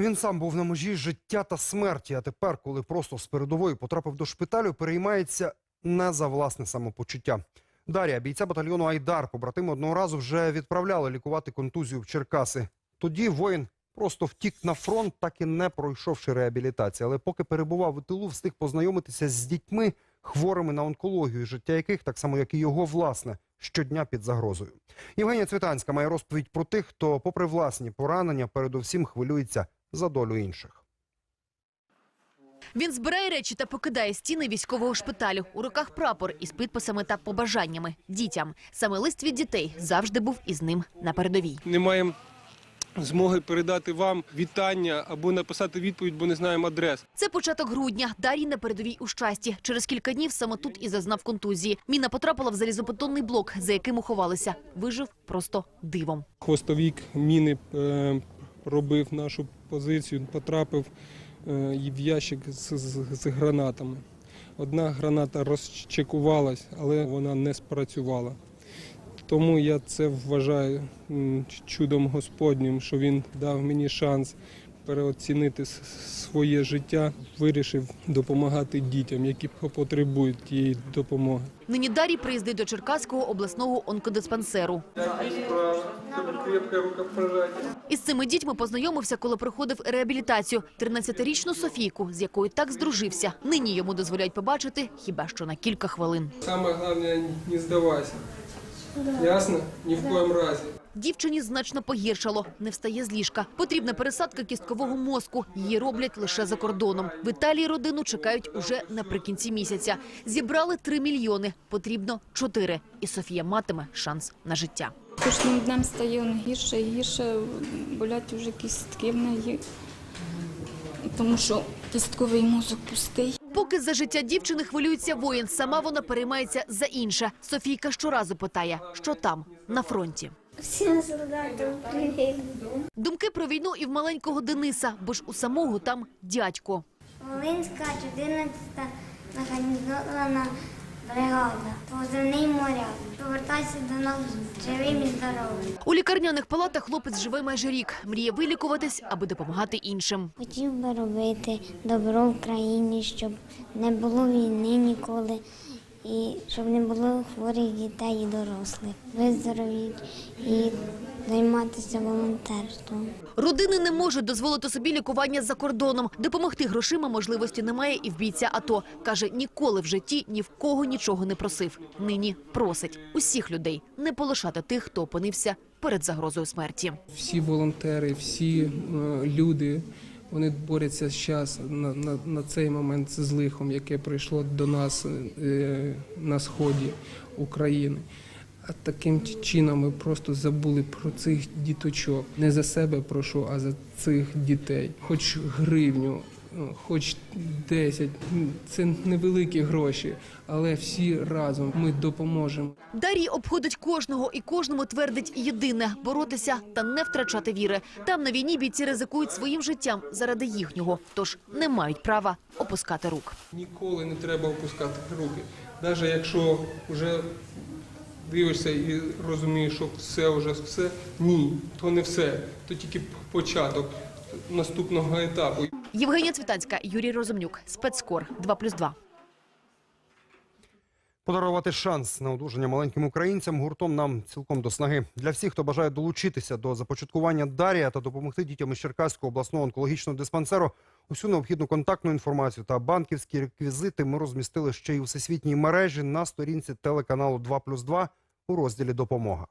Він сам був на межі життя та смерті, а тепер, коли просто з передової потрапив до шпиталю, переймається не за власне самопочуття. Дар'я, бійця батальйону Айдар, побратими одного разу вже відправляли лікувати контузію в Черкаси. Тоді воїн просто втік на фронт, так і не пройшовши реабілітації. Але поки перебував у тилу, встиг познайомитися з дітьми, хворими на онкологію, життя яких, так само як і його власне, щодня під загрозою. Євгенія Цвітанська має розповідь про тих, хто, попри власні поранення, передусім хвилюється за долю інших. Він збирає речі та покидає стіни військового шпиталю. У руках прапор із підписами та побажаннями дітям. Саме лист від дітей завжди був із ним на передовій. не маємо змоги передати вам вітання або написати відповідь, бо не знаємо адрес. Це початок грудня. Дарій на передовій у щасті. Через кілька днів саме тут і зазнав контузії. Міна потрапила в залізобетонний блок, за яким уховалися. Вижив просто дивом. Хвостовік міни е, робив нашу позицію, потрапив е, в ящик з, з, з гранатами. Одна граната розчекувалась, але вона не спрацювала. Тому я це вважаю чудом Господнім, що він дав мені шанс переоцінити своє життя, вирішив допомагати дітям, які потребують тієї допомоги. Нині Дарій приїздить до Черкаського обласного онкодиспансеру. Із цими дітьми познайомився, коли проходив реабілітацію. 13-річну Софійку, з якою так здружився. Нині йому дозволяють побачити хіба що на кілька хвилин. Самое главное, не сдавайся. Ясно? Ни в коем разі. Дівчині значно погіршало, не встає з ліжка. Потрібна пересадка кісткового мозку. Її роблять лише за кордоном. В Італії родину чекають уже наприкінці місяця. Зібрали 3 мільйони, потрібно 4. І Софія матиме шанс на життя. Кожним днем стає воно гірше і гірше, болять вже кістки в неї, тому що кістковий мозок пустий. Поки за життя дівчини хвилюється воїн, сама вона переймається за інше. Софійка щоразу питає, що там, на фронті. Всім солдатам привіт. Думки про війну і в маленького Дениса, бо ж у самого там дядько. Волинська 14-та механізована бригада. Позивний моряк. Повертайся до нас живим і здоровим. У лікарняних палатах хлопець живе майже рік. Мріє вилікуватись, аби допомагати іншим. Хотів би робити добро в країні, щоб не було війни ніколи. І щоб не було хворих дітей і дорослих, виздоровіть і займатися волонтерством. Родини не можуть дозволити собі лікування за кордоном. Допомогти грошима можливості немає і в бійця АТО. Каже, ніколи в житті ні в кого нічого не просив. Нині просить усіх людей не полишати тих, хто опинився перед загрозою смерті. Всі волонтери, всі е, люди, вони борються зараз на, на, на цей момент з лихом, яке прийшло до нас е, на сході України. А таким чином ми просто забули про цих діточок. Не за себе прошу, а за цих дітей. Хоч гривню, е, хоч 10. Це невеликі гроші, але всі разом ми допоможемо. Дарій обходить кожного і кожному твердить єдине – боротися та не втрачати віри. Там на війні бійці ризикують своїм життям заради їхнього, тож не мають права опускати рук. Ніколи не треба опускати руки. Навіть якщо вже дивишся і розумієш, що все вже все, ні, то не все, то тільки початок наступного етапу. Євгенія Цвітанська, Юрій Розумнюк, спецкор 2+,2. Подарувати шанс на одужання маленьким українцям гуртом нам цілком до снаги. Для всіх, хто бажає долучитися до започаткування Дарія та допомогти дітям із Черкаського обласного онкологічного диспансеру, усю необхідну контактну інформацію та банківські реквізити ми розмістили ще й у всесвітній мережі на сторінці телеканалу 2+,2 у розділі «Допомога».